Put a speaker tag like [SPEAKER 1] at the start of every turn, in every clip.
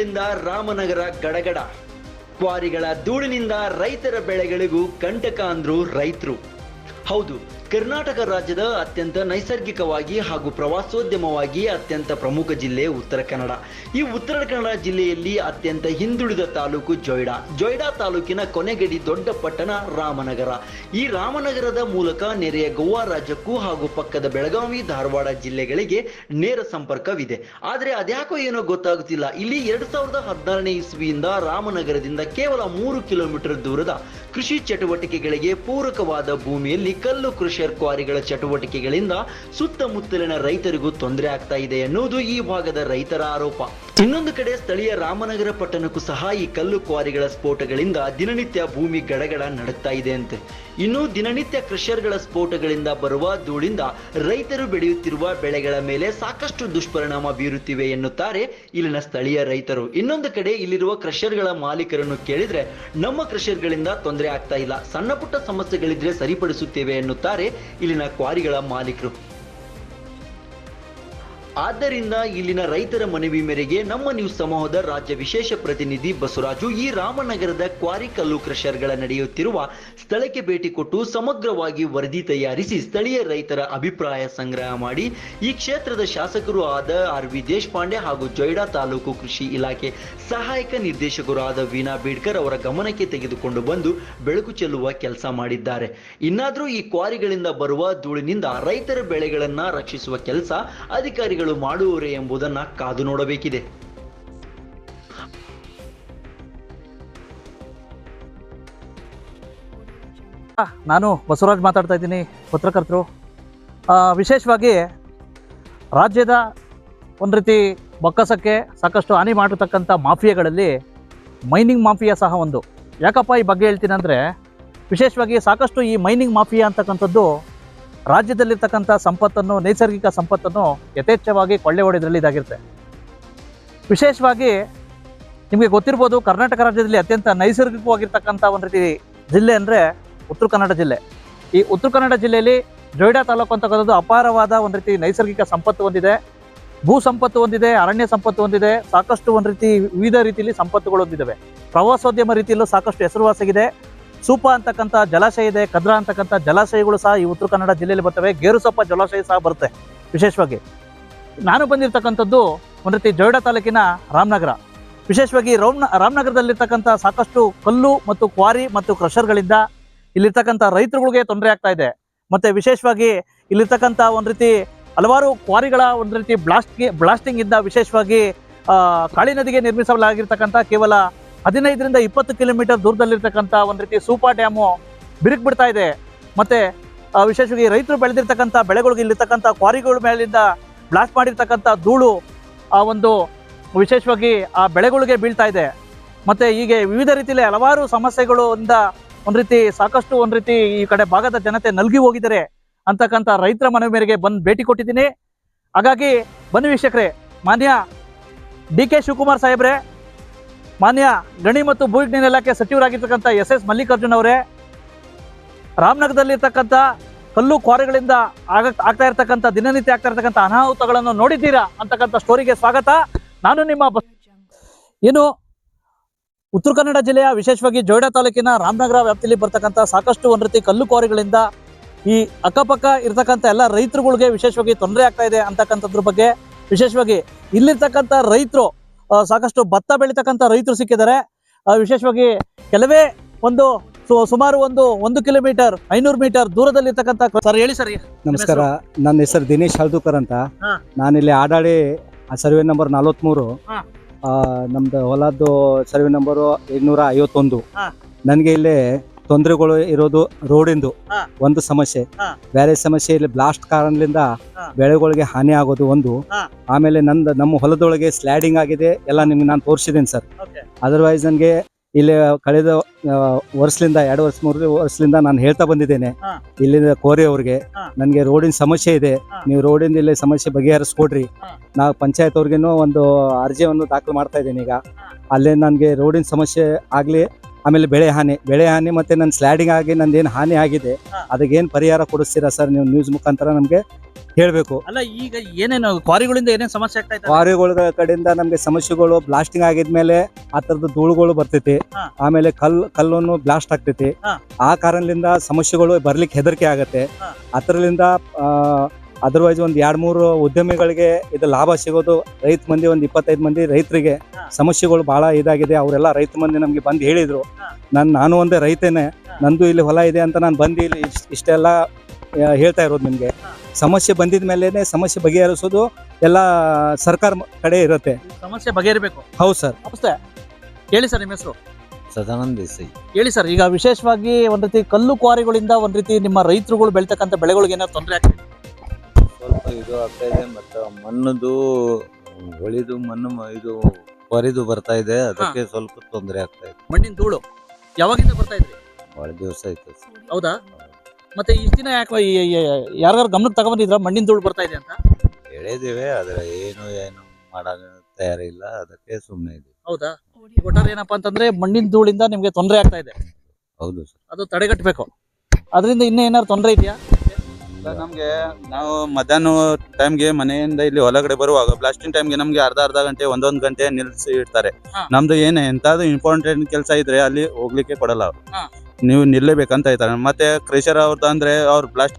[SPEAKER 1] ಕ್ವಾರಿಗಳಿಂದ ರಾಮನಗರ ಗಡಗಡ. ಕ್ವಾರಿಗಳ ಧೂಳಿನಿಂದ ರೈತರ ಬೆಳೆಗಳಿಗೂ ಕಂಟಕ ಅಂದ್ರು ರೈತರು. ಹೌದು ಕರ್ನಾಟಕ ರಾಜ್ಯದ ಅತ್ಯಂತ ನೈಸರ್ಗಿಕವಾಗಿ ಹಾಗೂ ಪ್ರವಾಸೋದ್ಯಮವಾಗಿ ಅತ್ಯಂತ ಪ್ರಮುಖ ಜಿಲ್ಲೆ ಉತ್ತರ ಕನ್ನಡ. ಈ ಉತ್ತರ ಕನ್ನಡ ಜಿಲ್ಲೆಯಲ್ಲಿ ಅತ್ಯಂತ ಹಿಂದುಳಿದ ತಾಲೂಕು ಜೊಯ್ಡಾ. ಜೊಯ್ಡಾ ತಾಲೂಕಿನ ಕೊನೆಗಡಿ ದೊಡ್ಡ ಪಟ್ಟಣ ರಾಮನಗರ. ಈ ರಾಮನಗರದ ಮೂಲಕ ನೆರೆಯ ಗೋವಾ ರಾಜ್ಯಕ್ಕೂ ಹಾಗೂ ಪಕ್ಕದ ಬೆಳಗಾವಿ, ಧಾರವಾಡ ಜಿಲ್ಲೆಗಳಿಗೆ ನೇರ ಸಂಪರ್ಕವಿದೆ. ಆದರೆ ಅದ್ಯಾಕೋ ಏನೋ ಗೊತ್ತಾಗುತ್ತಿಲ್ಲ. ಇಲ್ಲಿ ಎರಡ್ ಸಾವಿರದ ಹದಿನಾರನೇ ಇಸ್ವಿಯಿಂದ ರಾಮನಗರದಿಂದ ಕೇವಲ ಮೂರು ಕಿಲೋಮೀಟರ್ ದೂರದ ಕೃಷಿ ಚಟುವಟಿಕೆಗಳಿಗೆ ಪೂರಕವಾದ ಭೂಮಿಯಲ್ಲಿ ಕಲ್ಲು ಕ್ರಷರ್ ಕ್ವಾರಿಗಳ ಚಟುವಟಿಕೆಗಳಿಂದ ಸುತ್ತಮುತ್ತಲಿನ ರೈತರಿಗೂ ತೊಂದರೆ ಆಗ್ತಾ ಇದೆ ಎನ್ನುವುದು ಈ ಭಾಗದ ರೈತರ ಆರೋಪ. ಇನ್ನೊಂದು ಕಡೆ ಸ್ಥಳೀಯ ರಾಮನಗರ ಪಟ್ಟಣಕ್ಕೂ ಸಹ ಈ ಕಲ್ಲು ಕ್ವಾರಿಗಳ ಸ್ಫೋಟಗಳಿಂದ ದಿನನಿತ್ಯ ಭೂಮಿ ಗಡಗಡ ನಡುತ್ತಾ ಇದೆ ಅಂತೆ ಇನ್ನು ದಿನನಿತ್ಯ ಕ್ರಷರ್ಗಳ ಸ್ಫೋಟಗಳಿಂದ ಬರುವ ಧೂಳಿಂದ ರೈತರು ಬೆಳೆಯುತ್ತಿರುವ ಬೆಳೆಗಳ ಮೇಲೆ ಸಾಕಷ್ಟು ದುಷ್ಪರಿಣಾಮ ಬೀರುತ್ತಿವೆ ಎನ್ನುತ್ತಾರೆ ಇಲ್ಲಿನ ಸ್ಥಳೀಯ ರೈತರು. ಇನ್ನೊಂದು ಕಡೆ ಇಲ್ಲಿರುವ ಕ್ರಷರ್ಗಳ ಮಾಲೀಕರನ್ನು ಕೇಳಿದ್ರೆ ನಮ್ಮ ಕ್ರಷರ್ಗಳಿಂದ ತೊಂದರೆ ಆಗ್ತಾ ಇಲ್ಲ ಸಣ್ಣ ಪುಟ್ಟ ಸಮಸ್ಯೆಗಳಿದ್ರೆ ಸರಿಪಡಿಸುತ್ತೇವೆ ಎನ್ನುತ್ತಾರೆ ಇಲ್ಲಿನ ಕ್ವಾರಿಗಳ ಮಾಲೀಕರು. ಆದ್ದರಿಂದ ಇಲ್ಲಿನ ರೈತರ ಮನವಿ ಮೇರೆಗೆ ನಮ್ಮ ನ್ಯೂಸ್ ಸಮೂಹದ ರಾಜ್ಯ ವಿಶೇಷ ಪ್ರತಿನಿಧಿ ಬಸವರಾಜು ಈ ರಾಮನಗರದ ಕ್ವಾರಿ ಕಲ್ಲು ಕ್ರಷರ್ಗಳ ನಡೆಯುತ್ತಿರುವ ಸ್ಥಳಕ್ಕೆ ಭೇಟಿ ಕೊಟ್ಟು ಸಮಗ್ರವಾಗಿ ವರದಿ ತಯಾರಿಸಿ ಸ್ಥಳೀಯ ರೈತರ ಅಭಿಪ್ರಾಯ ಸಂಗ್ರಹ ಮಾಡಿ ಈ ಕ್ಷೇತ್ರದ ಶಾಸಕರು ಆದ ಆರ್ ವಿ ದೇಶಪಾಂಡೆ ಹಾಗೂ ಜೊಯ್ಡಾ ತಾಲೂಕು ಕೃಷಿ ಇಲಾಖೆ ಸಹಾಯಕ ನಿರ್ದೇಶಕರು ಆದ ವೀಣಾ ಬೇಡ್ಕರ್ ಅವರ ಗಮನಕ್ಕೆ ತೆಗೆದುಕೊಂಡು ಬಂದು ಬೆಳಕು ಚೆಲ್ಲುವ ಕೆಲಸ ಮಾಡಿದ್ದಾರೆ. ಇನ್ನಾದರೂ ಈ ಕ್ವಾರಿಗಳಿಂದ ಬರುವ ಧೂಳಿನಿಂದ ರೈತರ ಬೆಳೆಗಳನ್ನ ರಕ್ಷಿಸುವ ಕೆಲಸ ಅಧಿಕಾರಿಗಳು ಮಾಡುವರೇ ಎಂಬುದನ್ನ ಕಾದು ನೋಡಬೇಕಿದೆ.
[SPEAKER 2] ನಾನು ಬಸವರಾಜ್ ಮಾತಾಡ್ತಾ ಇದ್ದೀನಿ, ಪತ್ರಕರ್ತರು. ವಿಶೇಷವಾಗಿ ರಾಜ್ಯದ ಒಂದು ರೀತಿ ಬೊಕ್ಕಸಕ್ಕೆ ಸಾಕಷ್ಟು ಹಾನಿ ಮಾಡಿರ್ತಕ್ಕಂಥ ಮಾಫಿಯಾಗಳಲ್ಲಿ ಮೈನಿಂಗ್ ಮಾಫಿಯಾ ಸಹ ಒಂದು. ಯಾಕಪ್ಪ ಈ ಬಗ್ಗೆ ಹೇಳ್ತೀನಿ ಅಂದರೆ ವಿಶೇಷವಾಗಿ ಸಾಕಷ್ಟು ಈ ಮೈನಿಂಗ್ ಮಾಫಿಯಾ ಅಂತಕ್ಕಂಥದ್ದು ರಾಜ್ಯದಲ್ಲಿರ್ತಕ್ಕಂಥ ಸಂಪತ್ತನ್ನು, ನೈಸರ್ಗಿಕ ಸಂಪತ್ತನ್ನು ಯಥೇಚ್ಛವಾಗಿ ಕೊಳ್ಳೆ ಹೊಡೆದ್ರಲ್ಲಿ ಇದಾಗಿರುತ್ತೆ. ವಿಶೇಷವಾಗಿ ನಿಮಗೆ ಗೊತ್ತಿರ್ಬೋದು ಕರ್ನಾಟಕ ರಾಜ್ಯದಲ್ಲಿ ಅತ್ಯಂತ ನೈಸರ್ಗಿಕವಾಗಿರ್ತಕ್ಕಂಥ ಒಂದು ರೀತಿ ಜಿಲ್ಲೆ ಅಂದರೆ ಉತ್ತರ ಕನ್ನಡ ಜಿಲ್ಲೆ. ಈ ಉತ್ತರ ಕನ್ನಡ ಜಿಲ್ಲೆಯಲ್ಲಿ ಜೊಯ್ಡಾ ತಾಲೂಕು ಅಂತಕ್ಕಂಥದ್ದು ಅಪಾರವಾದ ಒಂದು ರೀತಿ ನೈಸರ್ಗಿಕ ಸಂಪತ್ತು ಹೊಂದಿದೆ. ಭೂ ಸಂಪತ್ತು ಹೊಂದಿದೆ, ಅರಣ್ಯ ಸಂಪತ್ತು ಹೊಂದಿದೆ, ಸಾಕಷ್ಟು ಒಂದು ರೀತಿ ವಿವಿಧ ರೀತಿಯಲ್ಲಿ ಸಂಪತ್ತುಗಳು ಹೊಂದಿದ್ದಾವೆ. ಪ್ರವಾಸೋದ್ಯಮ ರೀತಿಯಲ್ಲೂ ಸಾಕಷ್ಟು ಹೆಸರುವಾಸಿಗಿದೆ ಸೂಪ ಅಂತಕ್ಕಂಥ ಜಲಾಶಯ ಇದೆ, ಕದ್ರಾ ಅಂತಕ್ಕಂಥ ಜಲಾಶಯಗಳು ಸಹ ಈ ಉತ್ತರ ಕನ್ನಡ ಜಿಲ್ಲೆಯಲ್ಲಿ ಬರ್ತವೆ. ಗೇರುಸೊಪ್ಪ ಜಲಾಶಯ ಸಹ ಬರುತ್ತೆ ವಿಶೇಷವಾಗಿ. ನಾನು ಬಂದಿರತಕ್ಕಂಥದ್ದು ಒಂದು ರೀತಿ ಜೊಯ್ಡಾ ತಾಲೂಕಿನ ರಾಮನಗರ. ವಿಶೇಷವಾಗಿ ರಾಮ್ನ ರಾಮನಗರದಲ್ಲಿರ್ತಕ್ಕಂಥ ಸಾಕಷ್ಟು ಕಲ್ಲು ಮತ್ತು ಕ್ವಾರಿ ಮತ್ತು ಕ್ರಷರ್ಗಳಿಂದ ಇಲ್ಲಿರ್ತಕ್ಕಂಥ ರೈತರುಗಳಿಗೆ ತೊಂದರೆ ಆಗ್ತಾ ಇದೆ. ಮತ್ತೆ ವಿಶೇಷವಾಗಿ ಇಲ್ಲಿರ್ತಕ್ಕಂಥ ಒಂದು ರೀತಿ ಹಲವಾರು ಕ್ವಾರಿಗಳ ಒಂದು ರೀತಿ ಬ್ಲಾಸ್ಟ್ ಬ್ಲಾಸ್ಟಿಂಗ್ ಇಂದ ವಿಶೇಷವಾಗಿ ಕಾಳಿ ನದಿಗೆ ನಿರ್ಮಿಸಲಾಗಿರ್ತಕ್ಕಂಥ ಕೇವಲ ಹದಿನೈದರಿಂದ ಇಪ್ಪತ್ತು ಕಿಲೋಮೀಟರ್ ದೂರದಲ್ಲಿರ್ತಕ್ಕಂಥ ಒಂದು ರೀತಿ ಸೂಪಾ ಡ್ಯಾಮು ಬಿರುಕು ಬಿಡ್ತಾ ಇದೆ. ಮತ್ತು ವಿಶೇಷವಾಗಿ ರೈತರು ಬೆಳೆದಿರ್ತಕ್ಕಂಥ ಬೆಳೆಗಳಿಗೆ ಇಲ್ಲಿರ್ತಕ್ಕಂಥ ಕ್ವಾರಿಗಳ ಮೇಲಿಂದ ಬ್ಲಾಸ್ಟ್ ಮಾಡಿರ್ತಕ್ಕಂಥ ಧೂಳು, ಆ, ಒಂದು ವಿಶೇಷವಾಗಿ ಆ ಬೆಳೆಗಳಿಗೆ ಬೀಳ್ತಾ ಇದೆ. ಮತ್ತು ಹೀಗೆ ವಿವಿಧ ರೀತಿಯಲ್ಲಿ ಹಲವಾರು ಸಮಸ್ಯೆಗಳು ಇಂದ ಒಂದು ರೀತಿ ಸಾಕಷ್ಟು ಒಂದು ರೀತಿ ಈ ಕಡೆ ಭಾಗದ ಜನತೆ ನಲ್ಗಿ ಹೋಗಿದ್ದಾರೆ ಅಂತಕ್ಕಂಥ ರೈತರ ಮನವಿ ಮೇರೆಗೆ ಬಂದು ಭೇಟಿ ಕೊಟ್ಟಿದ್ದೀನಿ. ಹಾಗಾಗಿ ಬನ್ನಿ ವೀಕ್ಷಕರೇ, ಮಾನ್ಯ ಡಿ ಕೆ ಶಿವಕುಮಾರ್ ಸಾಹೇಬ್ರೆ ಮಾನ್ಯ ಗಣಿ ಮತ್ತು ಭೂ ವಿಜ್ಞಾನ ಇಲಾಖೆ ಸಚಿವರಾಗಿರ್ತಕ್ಕಂಥ ಎಸ್ ಎಸ್ ಮಲ್ಲಿಕಾರ್ಜುನ್ ಅವರೇ, ರಾಮನಗರದಲ್ಲಿರ್ತಕ್ಕಂಥ ಕಲ್ಲು ಕ್ವಾರಿಗಳಿಂದ ಆಗ ಆಗ್ತಾ ಇರ್ತಕ್ಕಂಥ, ದಿನನಿತ್ಯ ಆಗ್ತಾ ಇರ್ತಕ್ಕಂಥ ಅನಾಹುತಗಳನ್ನು ನೋಡಿದ್ದೀರಾ ಅಂತಕ್ಕಂಥ ಸ್ಟೋರಿಗೆ ಸ್ವಾಗತ. ನಾನು ನಿಮ್ಮ ಏನು ಉತ್ತರ ಕನ್ನಡ ಜಿಲ್ಲೆಯ ವಿಶೇಷವಾಗಿ ಜೋಯ್ಡಾ ತಾಲೂಕಿನ ರಾಮನಗರ ವ್ಯಾಪ್ತಿಯಲ್ಲಿ ಬರ್ತಕ್ಕಂಥ ಸಾಕಷ್ಟು ಒಂದು ರೀತಿ ಕಲ್ಲು ಕ್ವಾರಿಗಳಿಂದ ಈ ಅಕ್ಕಪಕ್ಕ ಇರ್ತಕ್ಕಂಥ ಎಲ್ಲ ರೈತರುಗಳಿಗೆ ವಿಶೇಷವಾಗಿ ತೊಂದರೆ ಆಗ್ತಾ ಇದೆ ಅಂತಕ್ಕಂಥದ್ರ ಬಗ್ಗೆ, ವಿಶೇಷವಾಗಿ ಇಲ್ಲಿರ್ತಕ್ಕಂಥ ರೈತರು ಸಾಕಷ್ಟು ಭತ್ತ ಬೆಳೀತಕ್ಕಂಥ ರೈತರು ಸಿಕ್ಕಿದ್ದಾರೆ ವಿಶೇಷವಾಗಿ ಕೆಲವೇ ಒಂದು ಸುಮಾರು ಒಂದು ಒಂದು ಕಿಲೋಮೀಟರ್ ಐನೂರು ಮೀಟರ್ ದೂರದಲ್ಲಿರ್ತಕ್ಕಂಥ ಸರ್ ಹೇಳಿ ಸರ್
[SPEAKER 3] ನಮಸ್ಕಾರ ನನ್ನ ಹೆಸರು ದಿನೇಶ್ ಹಲ್ದೂಕರ್ ಅಂತ. ನಾನಿಲ್ಲಿ ಆಡಾಡಿ ಸರ್ವೆ ನಂಬರ್ ನಲವತ್ಮೂರು. ನಮ್ದು ಹೊಲದ್ದು ಸರ್ವೆ ನಂಬರು ಇನ್ನೂರ ಐವತ್ತೊಂದು. ನನಗೆ ಇಲ್ಲಿ ತೊಂದರೆಗಳು ಇರೋದು ರೋಡಿಂದು
[SPEAKER 2] ಹಾ.
[SPEAKER 3] ಒಂದು ಸಮಸ್ಯೆ
[SPEAKER 2] ಹಾ.
[SPEAKER 3] ಬೇರೆ ಸಮಸ್ಯೆ ಇಲ್ಲಿ ಬ್ಲಾಸ್ಟ್ ಕಾರಣದಿಂದ
[SPEAKER 2] ಹಾ.
[SPEAKER 3] ಬೆಳೆಗಳಿಗೆ ಹಾನಿ ಆಗೋದು ಒಂದು
[SPEAKER 2] ಹಾ.
[SPEAKER 3] ಆಮೇಲೆ ನಂದು ನಮ್ಮ ಹೊಲದೊಳಗೆ ಸ್ಲ್ಯಾಡಿಂಗ್ ಆಗಿದೆ ಎಲ್ಲ ನಿಮ್ಗೆ ನಾನು ತೋರಿಸಿದ್ದೀನಿ ಸರ್ ಅದರ್ವೈಸ್ ನನಗೆ ಇಲ್ಲಿ ಕಳೆದ ಆ, ವರ್ಷದಿಂದ ಎರಡು ವರ್ಷ ಮೂರು ವರ್ಷದಿಂದ ನಾನು ಹೇಳ್ತಾ ಬಂದಿದ್ದೇನೆ
[SPEAKER 2] ಹಾ.
[SPEAKER 3] ಇಲ್ಲಿಂದ ಕೋರಿ ಅವ್ರಿಗೆ
[SPEAKER 2] ಹಾ.
[SPEAKER 3] ನನಗೆ ರೋಡಿನ ಸಮಸ್ಯೆ ಇದೆ
[SPEAKER 2] ಹಾ.
[SPEAKER 3] ನೀವು ರೋಡಿಂದ ಇಲ್ಲಿ ಸಮಸ್ಯೆ ಬಗೆಹರಿಸ್ಕೊಡ್ರಿ
[SPEAKER 2] ಹಾ.
[SPEAKER 3] ನಾವು ಪಂಚಾಯತ್ ಅವ್ರಿಗೇನು ಒಂದು ಅರ್ಜಿಯನ್ನು ದಾಖಲು ಮಾಡ್ತಾ ಇದ್ದೀನಿ ಈಗ. ಅಲ್ಲೇ ನನಗೆ ರೋಡಿನ ಸಮಸ್ಯೆ ಆಗಲಿ ಆಮೇಲೆ ಬೆಳೆ ಹಾನಿ ಬೆಳೆ ಹಾನಿ ಮತ್ತೆ ನನ್ನ ಸ್ಲ್ಯಾಡಿಂಗ್ ಆಗಿ ನಂದೇನು ಹಾನಿ ಆಗಿದೆ
[SPEAKER 2] ಅದಕ್ಕೆ
[SPEAKER 3] ಅದಕ್ಕೇನು ಪರಿಹಾರ ಕೊಡಿಸ್ತೀರಾ ಸರ್ ನೀವು ನ್ಯೂಸ್ ಮುಖಾಂತರ ನಮಗೆ ಹೇಳಬೇಕು.
[SPEAKER 2] ಅಲ್ಲ ಈಗ ಏನೇನು ಕ್ವಾರಿಗಳಿಂದ ಏನೇನು ಸಮಸ್ಯೆ ಆಗ್ತಾ ಇದೆ
[SPEAKER 3] ಕ್ವಾರಿಗಳ ಕಡೆಯಿಂದ ನಮಗೆ ಸಮಸ್ಯೆಗಳು ಬ್ಲಾಸ್ಟಿಂಗ್ ಆಗಿದ್ಮೇಲೆ ಆ ಥರದ ಧೂಳುಗಳು ಬರ್ತೈತಿ ಆಮೇಲೆ ಕಲ್ಲು ಕಲ್ಲನ್ನು ಬ್ಲಾಸ್ಟ್ ಆಗ್ತೈತಿ. ಆ ಕಾರಣದಿಂದ ಸಮಸ್ಯೆಗಳು ಬರ್ಲಿಕ್ಕೆ ಹೆದರಿಕೆ ಆಗತ್ತೆ. ಅದರಲ್ಲಿಂದ ಅದರ್ವೈಸ್ ಒಂದು ಎರಡು ಮೂರು ಉದ್ಯಮಿಗಳಿಗೆ ಇದು ಲಾಭ ಸಿಗೋದು ರೈತ ಮಂದಿ ಒಂದು ಇಪ್ಪತ್ತೈದು ಮಂದಿ ರೈತರಿಗೆ ಸಮಸ್ಯೆಗಳು ಬಹಳ ಇದಾಗಿದೆ. ಅವರೆಲ್ಲ ರೈತ ಮಂದಿ ನಮಗೆ ಬಂದು ಹೇಳಿದ್ರು. ನಾನು ನಾನು ಒಂದೇ ರೈತನೇ. ನಂದು ಇಲ್ಲಿ ಹೊಲ ಇದೆ ಅಂತ ನಾನು ಬಂದು ಇಲ್ಲಿ ಇಷ್ಟ್- ಇಷ್ಟೆಲ್ಲ ಹೇಳ್ತಾ ಇರೋದು ನಿಮಗೆ. ಸಮಸ್ಯೆ ಬಂದಿದ ಮೇಲೆ ಸಮಸ್ಯೆ ಬಗೆಹರಿಸೋದು ಎಲ್ಲ ಸರ್ಕಾರ ಕಡೆ ಇರುತ್ತೆ.
[SPEAKER 2] ಸಮಸ್ಯೆ ಬಗೆಹರಿಬೇಕು.
[SPEAKER 3] ಹೌದು ಸರ್.
[SPEAKER 2] ನಮಸ್ತೆ. ಹೇಳಿ ಸರ್ ನಿಮ್ಮ ಹೆಸರು?
[SPEAKER 4] ಸದಾನಂದ ದೇಸಾಯಿ.
[SPEAKER 2] ಹೇಳಿ ಸರ್ ಈಗ ವಿಶೇಷವಾಗಿ ಒಂದ್ ರೀತಿ ಕಲ್ಲು ಕ್ವಾರಿಗಳಿಂದ ಒಂದ್ ರೀತಿ ನಿಮ್ಮ ರೈತರುಗಳು ಬೆಳ್ತಕ್ಕಂಥ ಬೆಳೆಗಳಿಗೆ ಏನಾದ್ರು ತೊಂದರೆ ಆಗ್ತಿದೆ?
[SPEAKER 4] ಸ್ವಲ್ಪ ಇದು ಆಗ್ತಾ ಇದೆ ಮತ್ತು ಮಣ್ಣದು ಒಳಿದು ಮಣ್ಣು ಮ- ಇದು ಹೊರಿದು ಬರ್ತಾ ಇದೆ ಅದಕ್ಕೆ ಸ್ವಲ್ಪ ತೊಂದರೆ ಆಗ್ತಾ ಇದೆ.
[SPEAKER 2] ಮಣ್ಣಿನ ಧೂಳು ಯಾವಾಗಿಂದ ಬರ್ತಾ ಇದ್ರಿ?
[SPEAKER 4] ಬಹಳ ದಿವಸ ಆಯ್ತು.
[SPEAKER 2] ಹೌದಾ? ಮತ್ತೆ ಇಷ್ಟು ದಿನ ಯಾಕೆ ಯಾರ್ಯಾರು ಗಮನಕ್ಕೆ ತಗೊಂಡಿದ್ರ ಮಣ್ಣಿನ ಧೂಳು ಬರ್ತಾ ಇದೆ ಅಂತ?
[SPEAKER 4] ಹೇಳಿದ್ದೀವಿ ಆದ್ರೆ ಏನು ಏನು ಮಾಡೋ ತಯಾರಿಲ್ಲ ಅದಕ್ಕೆ ಸುಮ್ಮನೆ ಇದೆ
[SPEAKER 2] ಹೌದಾ? ಒಟ್ಟಾರೆ ಏನಪ್ಪಾ ಅಂತಂದ್ರೆ ಮಣ್ಣಿನ ಧೂಳಿಂದ ನಿಮ್ಗೆ ತೊಂದರೆ ಆಗ್ತಾ ಇದೆ.
[SPEAKER 4] ಹೌದು ಸರ್.
[SPEAKER 2] ಅದು ತಡೆಗಟ್ಟಬೇಕು ಅದರಿಂದ ಇನ್ನೂ ಏನಾದ್ರು ತೊಂದರೆ ಇದೆಯಾ?
[SPEAKER 5] ನಮ್ಗೆ ನಾವು ಮಧ್ಯಾಹ್ನ ಟೈಮ್ಗೆ ಮನೆಯಿಂದ ಇಲ್ಲಿ ಹೊಲಗಡೆ ಬರುವಾಗ ಬ್ಲಾಸ್ಟಿಂಗ್ ಟೈಮ್ಗೆ ನಮ್ಗೆ ಅರ್ಧ ಅರ್ಧ ಗಂಟೆ ಒಂದೊಂದು ಗಂಟೆ ನಿಲ್ಸಿ ಇಡ್ತಾರೆ. ನಮ್ದು ಏನು ಎಂತಾದ್ರು ಇಂಪಾರ್ಟೆಂಟ್ ಕೆಲಸ ಇದ್ರೆ ಅಲ್ಲಿ ಹೋಗ್ಲಿಕ್ಕೆ ಕೊಡಲ್ಲ ಅವ್ರು. ನೀವು ನಿಲ್ಲೇಬೇಕಂತ ಹೇಳ್ತಾರೆ ಮತ್ತೆ ಕ್ರೇಷರ್ ಅವ್ರದ್ದು ಅಂದ್ರೆ ಅವ್ರು ಬ್ಲಾಸ್ಟ್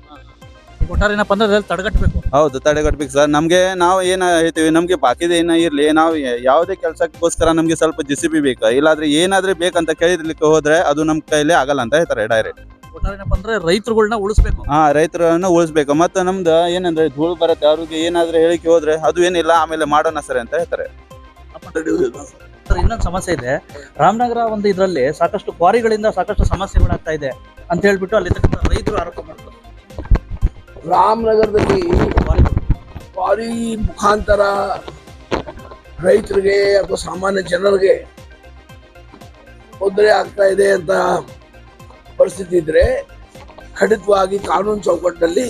[SPEAKER 2] ಒಟ್ಟಾರೆ ಏನಪ್ಪ ಅಂದ್ರೆ ಅದ್ರಲ್ಲಿ ತಡೆಗಟ್ಟಬೇಕು.
[SPEAKER 5] ಹೌದು ತಡೆಗಟ್ಬೇಕು ಸರ್. ನಮ್ಗೆ ನಾವು ಏನ ಹೇಳ್ತೀವಿ ನಮ್ಗೆ ಬಾಕಿದ ಏನ ಇರ್ಲಿ ನಾವು ಯಾವುದೇ ಕೆಲಸಕ್ಕೋಸ್ಕರ ನಮ್ಗೆ ಸ್ವಲ್ಪ ಜೆ ಸಿ ಬಿ ಬೇಕು. ಇಲ್ಲಾದ್ರೆ ಏನಾದ್ರೆ ಬೇಕಂತ ಕೇಳಿದ್ಲಿಕ್ಕೆ ಹೋದ್ರೆ ಅದು ನಮ್ ಕೈಲಿ ಆಗಲ್ಲ ಅಂತ ಹೇಳ್ತಾರೆ ಡೈರೆಕ್ಟ್
[SPEAKER 2] ಅಂದ್ರೆ ರೈತರುಗಳನ್ನ ಉಳಿಸ್ಬೇಕು.
[SPEAKER 5] ಹಾ ರೈತರನ್ನ ಉಳಿಸ್ಬೇಕು. ಮತ್ತೆ ನಮ್ದು ಏನಂದ್ರೆ ಧೂಳು ಬರುತ್ತೆ ಅವ್ರಿಗೆ ಏನಾದ್ರೆ ಹೇಳಿಕೆ ಹೋದ್ರೆ ಅದು ಏನಿಲ್ಲ ಆಮೇಲೆ ಮಾಡೋಣ ಸರ್ ಅಂತ ಹೇಳ್ತಾರೆ.
[SPEAKER 2] ಸರ್ ಇನ್ನೊಂದು ಸಮಸ್ಯೆ ಇದೆ. ರಾಮನಗರ ಒಂದು ಇದರಲ್ಲಿ ಸಾಕಷ್ಟು ಕ್ವಾರಿಗಳಿಂದ ಸಾಕಷ್ಟು ಸಮಸ್ಯೆಗಳಾಗ್ತಾ ಇದೆ ಅಂತ ಹೇಳ್ಬಿಟ್ಟು ಅಲ್ಲಿ ರೈತರು ಆರೋಪ ಮಾಡ್ತಾರೆ.
[SPEAKER 6] ರಾಮನಗರದಲ್ಲಿ ಕ್ವಾರಿ ಮುಖಾಂತರ ರೈತರಿಗೆ ಅಥವಾ ಸಾಮಾನ್ಯ ಜನರಿಗೆ ತೊಂದರೆ ಆಗ್ತಾ ಇದೆ ಅಂತ ಪರಿಸ್ಥಿತಿ ಇದ್ರೆ ಖಂಡಿತವಾಗಿ ಕಾನೂನು ಚೌಕಟ್ಟಿನಲ್ಲಿ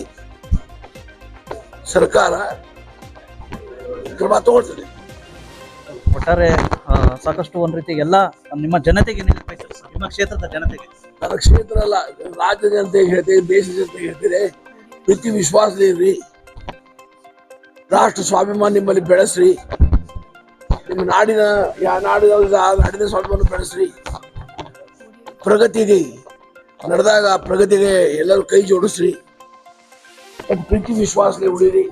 [SPEAKER 6] ಸರ್ಕಾರ ಕ್ರಮ ತಗೊಳ್ತದೆ.
[SPEAKER 2] ಒಟ್ಟಾರೆ ಸಾಕಷ್ಟು ಒಂದ್ ರೀತಿ ಎಲ್ಲ ನಿಮ್ಮ ಜನತೆಗೆ? ನಿಮ್ಮ ಕ್ಷೇತ್ರದ ಜನತೆಗೆ.
[SPEAKER 6] ನನ್ನ ಕ್ಷೇತ್ರ ಅಲ್ಲ ರಾಜ್ಯ ಜನತೆಗೆ ಹೇಳ್ತೀವಿ ದೇಶ ಜನತೆಗೆ ಹೇಳ್ತೀರಿ ಪ್ರೀತಿ ವಿಶ್ವಾಸದಿರ್ರಿ ರಾಷ್ಟ್ರ ಸ್ವಾಭಿಮಾನ ನಿಮ್ಮಲ್ಲಿ ಬೆಳೆಸ್ರಿ. ನಿಮ್ಮ ನಾಡಿನ ಯಾವ ನಾಡಿನ ನಾಡಿನ ಸ್ವಾಭಿಮಾನ ಬೆಳೆಸ್ರಿ. ಪ್ರಗತಿಗೆ ನಡೆದಾಗ ಪ್ರಗತಿಗೆ ಎಲ್ಲರೂ ಕೈ ಜೋಡಿಸ್ರಿ. ಒಂದು ಪ್ರೀತಿ ವಿಶ್ವಾಸಲಿ ಉಳಿರಿ.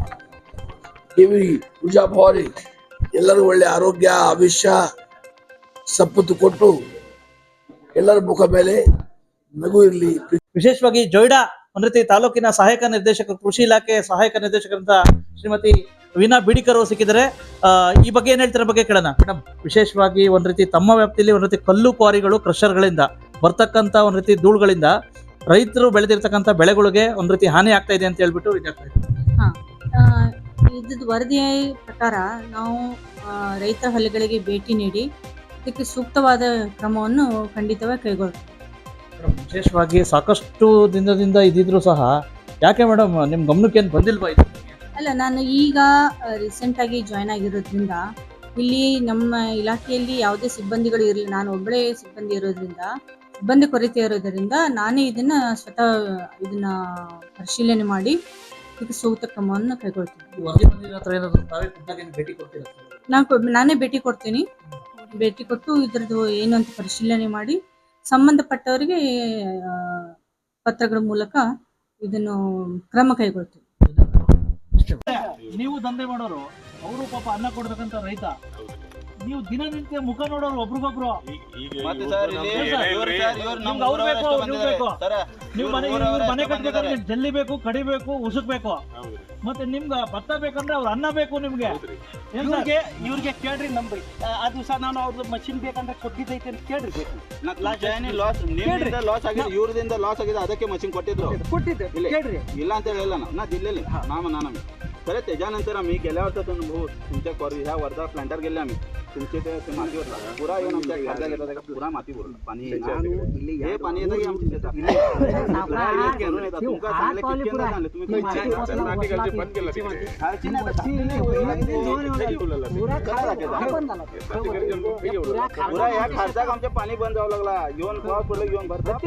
[SPEAKER 6] ಪೂಜಾ ಭವಾನಿ ಎಲ್ಲರೂ ಒಳ್ಳೆ ಆರೋಗ್ಯ ಆವಿಷ್ಯ ಸಪ್ಪತ್ತು ಕೊಟ್ಟು ಎಲ್ಲರ ಮುಖ ಮೇಲೆ ನಗು ಇರಲಿ.
[SPEAKER 2] ವಿಶೇಷವಾಗಿ ಜೊಯ್ಡಾ ಒಂದ್ ರೀತಿ ತಾಲೂಕಿನ ಸಹಾಯಕ ನಿರ್ದೇಶಕ ಕೃಷಿ ಇಲಾಖೆ ಸಹಾಯಕ ನಿರ್ದೇಶಕರಂತ ಶ್ರೀಮತಿ ವೀನಾ ಬಿಡಿಕರ್ ಅವರು ಸಿಕ್ಕಿದ್ದಾರೆ. ಆ, ಈ ಬಗ್ಗೆ ಏನ್ ಹೇಳ್ತಾರೆ? ಬಗ್ಗೆ ಕೇಳೋಣ. ವಿಶೇಷವಾಗಿ ಒಂದ್ ರೀತಿ ತಮ್ಮ ವ್ಯಾಪ್ತಿಯಲ್ಲಿ ಒಂದ್ ರೀತಿ ಕಲ್ಲು ಕ್ವಾರಿಗಳು ಕ್ರಷರ್ಗಳಿಂದ ಬರ್ತಕ್ಕಂತ ಒಂದು ರೀತಿ ಧೂಳುಗಳಿಂದ ರೈತರು ಬೆಳೆದಿರ್ತಕ್ಕಂಥ ಬೆಳೆಗಳಿಗೆ ಒಂದು ರೀತಿ ಹಾನಿ ಆಗ್ತಾ ಇದೆ ಅಂತ ಹೇಳ್ಬಿಟ್ಟು ಇದಾಗ್ತಾ ಇದೆ.
[SPEAKER 7] ಇದ್ರದ್ದು ವರದಿಯ ಪ್ರಕಾರ ನಾವು ರೈತ ರೈತರ ಹೊಲಗಳಿಗೆ ಭೇಟಿ ನೀಡಿ ಇದಕ್ಕೆ ಸೂಕ್ತವಾದ ಕ್ರಮವನ್ನು ಖಂಡಿತವಾಗಿ ಕೈಗೊಳ್ತೀವಿ
[SPEAKER 2] ಮೇಡಮ್, ವಿಶೇಷವಾಗಿ ಸಾಕಷ್ಟು ದಿನದಿಂದ ಇದ್ದಿದ್ರು ಸಹ ಯಾಕೆ ಮೇಡಮ್ ನಿಮ್ಮ ಗಮನಕ್ಕೆ ಏನು ಬಂದಿಲ್ವಾ ಇದು?
[SPEAKER 7] ಅಲ್ಲ ನಾನು ಈಗ ರೀಸೆಂಟ್ ಆಗಿ ಜಾಯ್ನ್ ಆಗಿರೋದ್ರಿಂದ ಇಲ್ಲಿ ನಮ್ಮ ಇಲಾಖೆಯಲ್ಲಿ ಯಾವುದೇ ಸಿಬ್ಬಂದಿಗಳು ಇರಲಿಲ್ಲ ನಾನು ಒಬ್ಬಳೇ ಸಿಬ್ಬಂದಿ ಇರೋದ್ರಿಂದ ಸಿಬ್ಬಂದಿ ಕೊರತೆ ಇರೋದರಿಂದ ನಾನೇ ಇದನ್ನ ಸ್ವತಃ ಇದನ್ನ ಪರಿಶೀಲನೆ ಮಾಡಿ ಇದಕ್ಕೆ ಸೂಕ್ತ ಕ್ರಮವನ್ನು ಕೈಗೊಳ್ತೀನಿ. ನಾನು ನಾನೇ ಭೇಟಿ ಕೊಡ್ತೀನಿ. ಭೇಟಿ ಕೊಟ್ಟು ಇದ್ರದ್ದು ಏನು ಅಂತ ಪರಿಶೀಲನೆ ಮಾಡಿ ಸಂಬಂಧಪಟ್ಟವರಿಗೆ ಆ, ಪತ್ರಗಳ ಮೂಲಕ ಇದನ್ನು ಕ್ರಮ ಕೈಗೊಳ್ತೀವಿ
[SPEAKER 2] ನೀವು ದಂಧೆ ಮಾಡೋರು ಅವರು ಪಾಪ ಅನ್ನ ಕೊಡ್ತಕ್ಕಂಥ ರೈತ. ನೀವು ದಿನನಿತ್ಯ ಮುಖ ನೋಡೋರು ಒಬ್ರಿಗೊಬ್ರು.
[SPEAKER 5] ಮತ್ತೆ ಸರ್ ಇಲ್ಲಿ
[SPEAKER 2] ಮನೆ
[SPEAKER 5] ಕಟ್ಟಬೇಕಂದ್ರೆ
[SPEAKER 2] ಮನೆ ಜಲ್ಲಿ ಬೇಕು ಕಡಿಬೇಕು ಉಸುಕ್ಬೇಕು ಮತ್ತೆ ನಿಮ್ಗ ಭತ್ತ ಬೇಕಂದ್ರೆ ಅವ್ರ ಅನ್ನ ಬೇಕು ನಿಮ್ಗೆ.
[SPEAKER 8] ಇವ್ರಿಗೆ ಇವ್ರಿಗೆ ಕೇಳ್ರಿ ನಂಬ್ರಿ. ಅದು ದಿವಸ ನಾನು ಅವ್ರದ್ದು ಮಷಿನ್ ಬೇಕಂದ್ರೆ ಕೊಟ್ಟಿದ್ದೈತೆ ಅಂತ ಕೇಳ್ರಿ.
[SPEAKER 5] ಲಾಸ್ ನಿಮ್ಮಿಂದ ಲಾಸ್ ಆಗಿದೆ ಇವ್ರದಿಂದ ಲಾಸ್ ಆಗಿದೆ ಅದಕ್ಕೆ ಮಷಿನ್ ಕೊಟ್ಟಿದ್ರು.
[SPEAKER 8] ಕೊಟ್ಟಿದ್ದೆ
[SPEAKER 5] ಇಲ್ಲ. ಅಂತ ಹೇಳಿಲ್ಲ ನಾನು. ನಾ ಜಿಲ್ಲೆಯಲ್ಲಿ ನಾಮ ನಾನು खरं त्याच्यानंतर आम्ही गेल्या वर्षात अनुभव तुमच्या कॉरी ह्या वर्धा प्लांटर गेले आम्ही. तुमचे ते मातीवर पुरा येऊन आमच्या खाद्या पुरा माती भरून पाणी हे पाणी येतं की आमच्या तुम्ही आमच्या पाणी बंद जावं लागला. येऊन येऊन भरता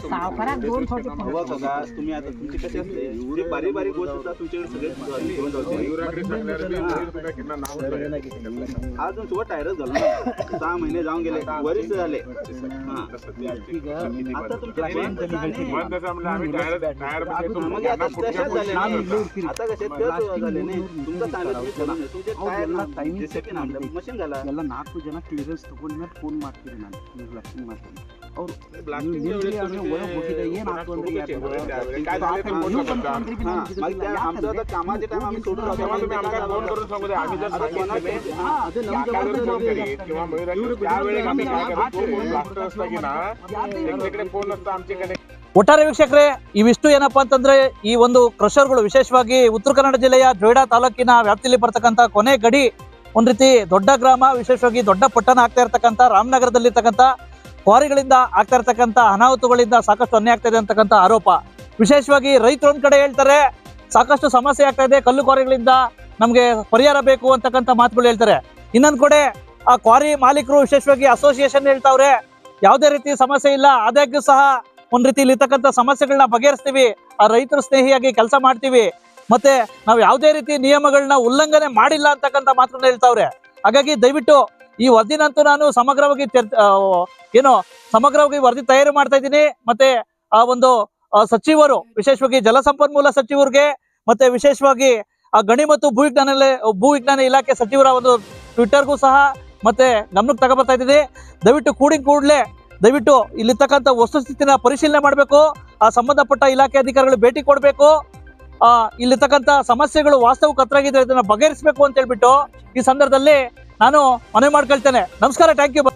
[SPEAKER 5] सावकारात दोन म्हणजे हवा बघा तुम्ही आता कशी असते बारीक बारीक गोष्ट सुद्धा टायरच झाला सहा महिने जाऊन गेले वरिष्ठ झाले. आता नाही. मशीन झाला.
[SPEAKER 8] नागपूर क्लिअरन्स मारतील मारतील ಅವರು
[SPEAKER 2] ಒಟ್ಟಾರೆ ವೀಕ್ಷಕರೇ ಇವಿಷ್ಟು ಏನಪ್ಪಾ ಅಂತಂದ್ರೆ ಈ ಒಂದು ಕ್ರಷರ್ಗಳು ವಿಶೇಷವಾಗಿ ಉತ್ತರ ಕನ್ನಡ ಜಿಲ್ಲೆಯ ಜೋಯ್ಡಾ ತಾಲೂಕಿನ ವ್ಯಾಪ್ತಿಯಲ್ಲಿ ಬರ್ತಕ್ಕಂತ ಕೊನೆ ಗಡಿ ಒಂದ್ ರೀತಿ ದೊಡ್ಡ ಗ್ರಾಮ ವಿಶೇಷವಾಗಿ ದೊಡ್ಡ ಪಟ್ಟಣ ಆಗ್ತಾ ಇರ್ತಕ್ಕಂಥ ರಾಮನಗರದಲ್ಲಿರ್ತಕ್ಕಂಥ ಕ್ವಾರಿಗಳಿಂದ ಆಗ್ತಾ ಇರ್ತಕ್ಕಂಥ ಅನಾಹುತಗಳಿಂದ ಸಾಕಷ್ಟು ಅನ್ಯ ಆಗ್ತಾ ಇದೆ ಅಂತಕ್ಕಂಥ ಆರೋಪ. ವಿಶೇಷವಾಗಿ ರೈತರು ಒಂದ್ ಕಡೆ ಹೇಳ್ತಾರೆ, ಸಾಕಷ್ಟು ಸಮಸ್ಯೆ ಆಗ್ತಾ ಇದೆ, ಕಲ್ಲು ಕ್ವಾರಿಗಳಿಂದ ನಮಗೆ ಪರಿಹಾರ ಬೇಕು ಅಂತಕ್ಕಂಥ ಮಾತುಗಳು ಹೇಳ್ತಾರೆ. ಇನ್ನೊಂದ್ ಕಡೆ ಆ ಕ್ವಾರಿ ಮಾಲೀಕರು ವಿಶೇಷವಾಗಿ ಅಸೋಸಿಯೇಷನ್ ಹೇಳ್ತಾವ್ರೆ, ಯಾವುದೇ ರೀತಿ ಸಮಸ್ಯೆ ಇಲ್ಲ, ಆದಾಗ್ಯೂ ಸಹ ಒಂದ್ ರೀತಿಯಲ್ಲಿ ಇರ್ತಕ್ಕಂಥ ಸಮಸ್ಯೆಗಳನ್ನ ಬಗೆಹರಿಸ್ತೀವಿ, ಆ ರೈತರ ಸ್ನೇಹಿಯಾಗಿ ಕೆಲಸ ಮಾಡ್ತೀವಿ, ಮತ್ತೆ ನಾವು ಯಾವುದೇ ರೀತಿ ನಿಯಮಗಳನ್ನ ಉಲ್ಲಂಘನೆ ಮಾಡಿಲ್ಲ ಅಂತಕ್ಕಂಥ ಮಾತನ್ನ ಹೇಳ್ತಾವ್ರೆ. ಹಾಗಾಗಿ ದಯವಿಟ್ಟು ಈ ವರದಿನಂತೂ ನಾನು ಸಮಗ್ರವಾಗಿ ಏನು ಸಮಗ್ರವಾಗಿ ವರದಿ ತಯಾರು ಮಾಡ್ತಾ ಇದ್ದೀನಿ. ಮತ್ತೆ ಆ ಒಂದು ಸಚಿವರು, ವಿಶೇಷವಾಗಿ ಜಲಸಂಪನ್ಮೂಲ ಸಚಿವರಿಗೆ, ಮತ್ತೆ ವಿಶೇಷವಾಗಿ ಆ ಗಣಿ ಮತ್ತು ಭೂ ವಿಜ್ಞಾನ ಭೂ ವಿಜ್ಞಾನ ಇಲಾಖೆ ಸಚಿವರ ಒಂದು ಟ್ವಿಟ್ಟರ್ಗೂ ಸಹ ಮತ್ತೆ ಗಮನಕ್ಕೆ ತಗೊಬರ್ತಾ ಇದ್ದೀನಿ. ದಯವಿಟ್ಟು ಕೂಡಿ ಕೂಡಲೇ, ದಯವಿಟ್ಟು ಇಲ್ಲಿರ್ತಕ್ಕಂಥ ವಸ್ತುಸ್ಥಿತಿನ ಪರಿಶೀಲನೆ ಮಾಡಬೇಕು. ಆ ಸಂಬಂಧಪಟ್ಟ ಇಲಾಖೆ ಅಧಿಕಾರಿಗಳು ಭೇಟಿ ಕೊಡಬೇಕು. ಇಲ್ಲಿರ್ತಕ್ಕಂಥ ಸಮಸ್ಯೆಗಳು ವಾಸ್ತವ ಕತ್ತರಾಗಿದೆ ಇದನ್ನ ಬಗೆಹರಿಸಬೇಕು ಅಂತ ಹೇಳ್ಬಿಟ್ಟು ಈ ಸಂದರ್ಭದಲ್ಲಿ ನಾನು ಮನೆ ಮಾಡ್ಕೊಳ್ತೇನೆ. ನಮಸ್ಕಾರ ಥ್ಯಾಂಕ್ ಯು